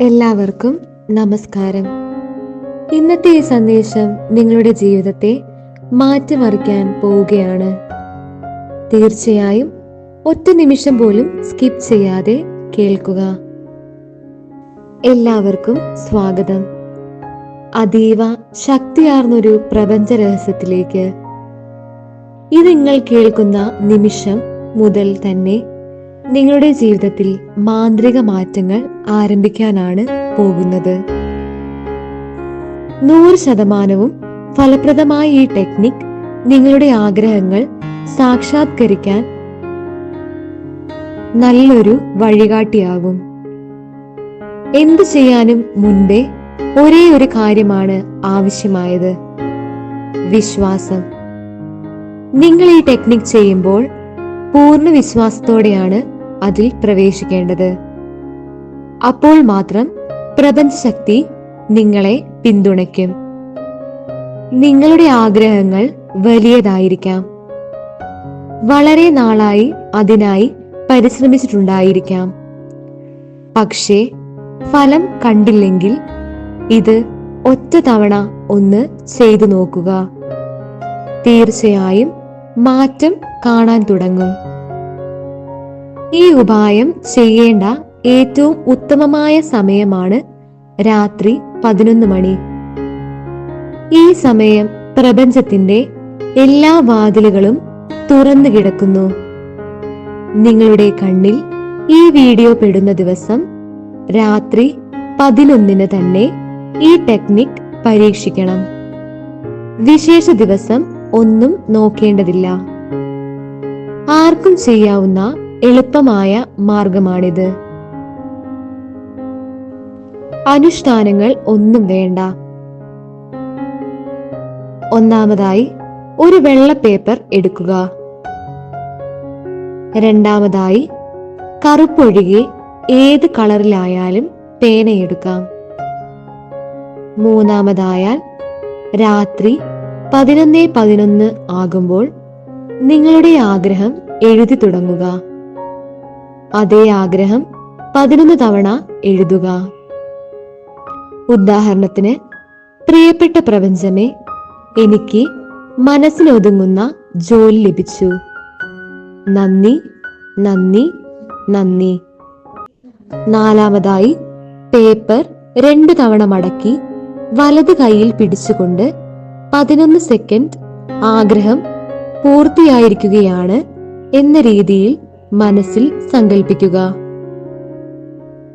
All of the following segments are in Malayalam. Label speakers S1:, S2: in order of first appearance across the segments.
S1: എല്ലാവർക്കും നമസ്കാരം. ഇന്നത്തെ ഈ സന്ദേശം നിങ്ങളുടെ ജീവിതത്തെ മാറ്റിമറിക്കാൻ പോവുകയാണ്. തീർച്ചയായും ഒറ്റ നിമിഷം പോലും സ്കിപ്പ് ചെയ്യാതെ കേൾക്കുക. എല്ലാവർക്കും സ്വാഗതം. അതീവ ശക്തിയാർന്നൊരു പ്രപഞ്ച രഹസ്യത്തിലേക്ക്. ഇത് നിങ്ങൾ കേൾക്കുന്ന നിമിഷം മുതൽ തന്നെ നിങ്ങളുടെ ജീവിതത്തിൽ മാന്ത്രിക മാറ്റങ്ങൾ ആരംഭിക്കാനാണ് പോകുന്നത്. നൂറ് ശതമാനവും ഫലപ്രദമായ ഈ ടെക്നിക് നിങ്ങളുടെ ആഗ്രഹങ്ങൾ സാക്ഷാത്കരിക്കാൻ നല്ലൊരു വഴികാട്ടിയാകും. എന്ത് ചെയ്യാനും മുൻപേ ഒരേ ഒരു കാര്യമാണ് ആവശ്യമായത്. വിശ്വാസം. നിങ്ങൾ ഈ ടെക്നിക് ചെയ്യുമ്പോൾ പൂർണ വിശ്വാസത്തോടെയാണ് അതിൽ പ്രവേശിക്കേണ്ടത്. അപ്പോൾ മാത്രം പ്രപഞ്ചശക്തി നിങ്ങളെ പിന്തുണയ്ക്കും. നിങ്ങളുടെ ആഗ്രഹങ്ങൾ വലിയതായിരിക്കാം. വളരെ നാളായി അതിനായി പരിശ്രമിച്ചിട്ടുണ്ടായിരിക്കാം. പക്ഷേ ഫലം കണ്ടില്ലെങ്കിൽ ഇത് ഒറ്റ തവണ ഒന്ന് ചെയ്തു നോക്കുക. തീർച്ചയായും മാറ്റം കാണാൻ തുടങ്ങും. ഈ ഉപായം ചെയ്യേണ്ട ഏറ്റവും ഉത്തമമായ സമയമാണ് രാത്രി പതിനൊന്ന് മണി. ഈ സമയം പ്രപഞ്ചത്തിന്റെ എല്ലാ വാതിലുകളും തുറന്നു കിടക്കുന്നു. നിങ്ങളുടെ കണ്ണിൽ ഈ വീഡിയോ പെടുന്ന ദിവസം രാത്രി പതിനൊന്നിന് തന്നെ ഈ ടെക്നിക് പരീക്ഷിക്കണം. വിശേഷ ദിവസം ഒന്നും നോക്കേണ്ടതില്ല. ആർക്കും ചെയ്യാവുന്ന എളുപ്പമായ മാർഗമാണിത്. അനുഷ്ഠാനങ്ങൾ ഒന്നും വേണ്ട. ഒന്നാമതായി ഒരു വെള്ള പേപ്പർ എടുക്കുക. രണ്ടാമതായി കറുപ്പൊഴികെ ഏത് കളറിലായാലും പേനയെടുക്കാം മൂന്നാമതായാൽ രാത്രി പതിനൊന്ന് പതിനൊന്ന് ആകുമ്പോൾ നിങ്ങളുടെ ആഗ്രഹം എഴുതി തുടങ്ങുക. അതേ ആഗ്രഹം പതിനൊന്ന് തവണ എഴുതുക. ഉദാഹരണത്തിന് പ്രിയപ്പെട്ട പ്രപഞ്ചമേ എനിക്ക് മനസ്സിനൊതുങ്ങുന്ന ജോലി ലഭിച്ചു. നന്ദി നന്ദി നന്ദി. നാലാമതായി പേപ്പർ രണ്ടു തവണ മടക്കി വലത് കൈയിൽ പിടിച്ചുകൊണ്ട് പതിനൊന്ന് സെക്കൻഡ് ആഗ്രഹം പൂർത്തിയായിരിക്കുകയാണ് എന്ന രീതിയിൽ മനസ്സിൽ സങ്കല്പിക്കുക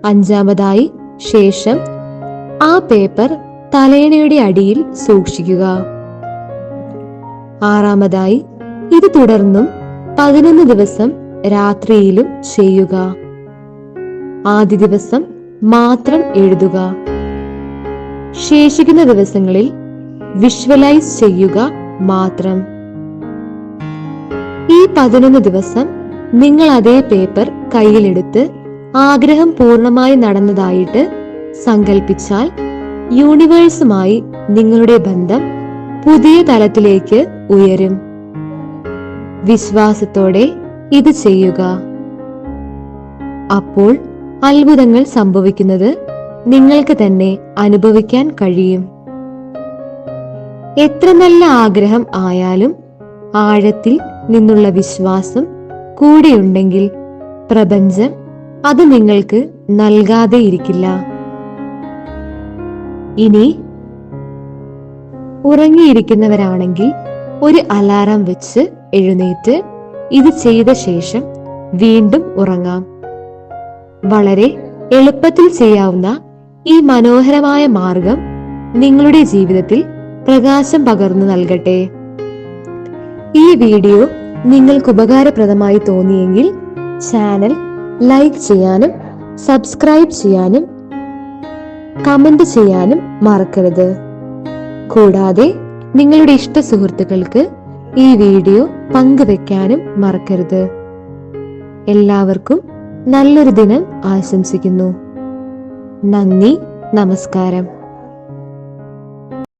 S1: അഞ്ചാമതായി ശേഷം ആ പേപ്പർ തലയണയുടെ അടിയിൽ സൂക്ഷിക്കുക. ആറാമതായി ഇത് തുടർന്നും പതിനൊന്ന് ദിവസം രാത്രിയിലും ചെയ്യുക. ആദ്യ ദിവസം മാത്രം എഴുതുക. ശേഷിക്കുന്ന ദിവസങ്ങളിൽ വിഷ്വലൈസ് ചെയ്യുക മാത്രം. ഈ പതിനൊന്ന് ദിവസം നിങ്ങൾ അതേ പേപ്പർ കയ്യിലെടുത്ത് ആഗ്രഹം പൂർണമായി നടന്നതായിട്ട് സങ്കല്പിച്ചാൽ യൂണിവേഴ്സുമായി നിങ്ങളുടെ ബന്ധം പുതിയ തലത്തിലേക്ക് ഉയരും. വിശ്വാസത്തോടെ ഇത് ചെയ്യുക. അപ്പോൾ അത്ഭുതങ്ങൾ സംഭവിക്കുന്നത് നിങ്ങൾക്ക് തന്നെ അനുഭവിക്കാൻ കഴിയും. എത്ര നല്ല ആഗ്രഹം ആയാലും ആഴത്തിൽ നിന്നുള്ള വിശ്വാസം കൂടെയുണ്ടെങ്കിൽ പ്രപഞ്ചം അത് നിങ്ങൾക്ക് നൽകാതെ ഇരിക്കില്ല. ഇനി ഉറങ്ങിയിരിക്കുന്നവരാണെങ്കിൽ ഒരു അലാറം വെച്ച് എഴുന്നേറ്റ് ഇത് ചെയ്ത ശേഷം വീണ്ടും ഉറങ്ങാം. വളരെ എളുപ്പത്തിൽ ചെയ്യാവുന്ന ഈ മനോഹരമായ മാർഗം നിങ്ങളുടെ ജീവിതത്തിൽ പ്രകാശം പകർന്നു നൽകട്ടെ. ഈ വീഡിയോ നിങ്ങൾക്ക് ഉപകാരപ്രദമായി തോന്നിയെങ്കിൽ ചാനൽ ലൈക്ക് ചെയ്യാനും സബ്സ്ക്രൈബ് ചെയ്യാനും കമന്റ് ചെയ്യാനും മറക്കരുത്. കൂടാതെ നിങ്ങളുടെ ഇഷ്ട സുഹൃത്തുക്കൾക്ക് ഈ വീഡിയോ പങ്കുവെക്കാനും മറക്കരുത്. എല്ലാവർക്കും നല്ലൊരു ദിനം ആശംസിക്കുന്നു. നന്ദി നമസ്കാരം.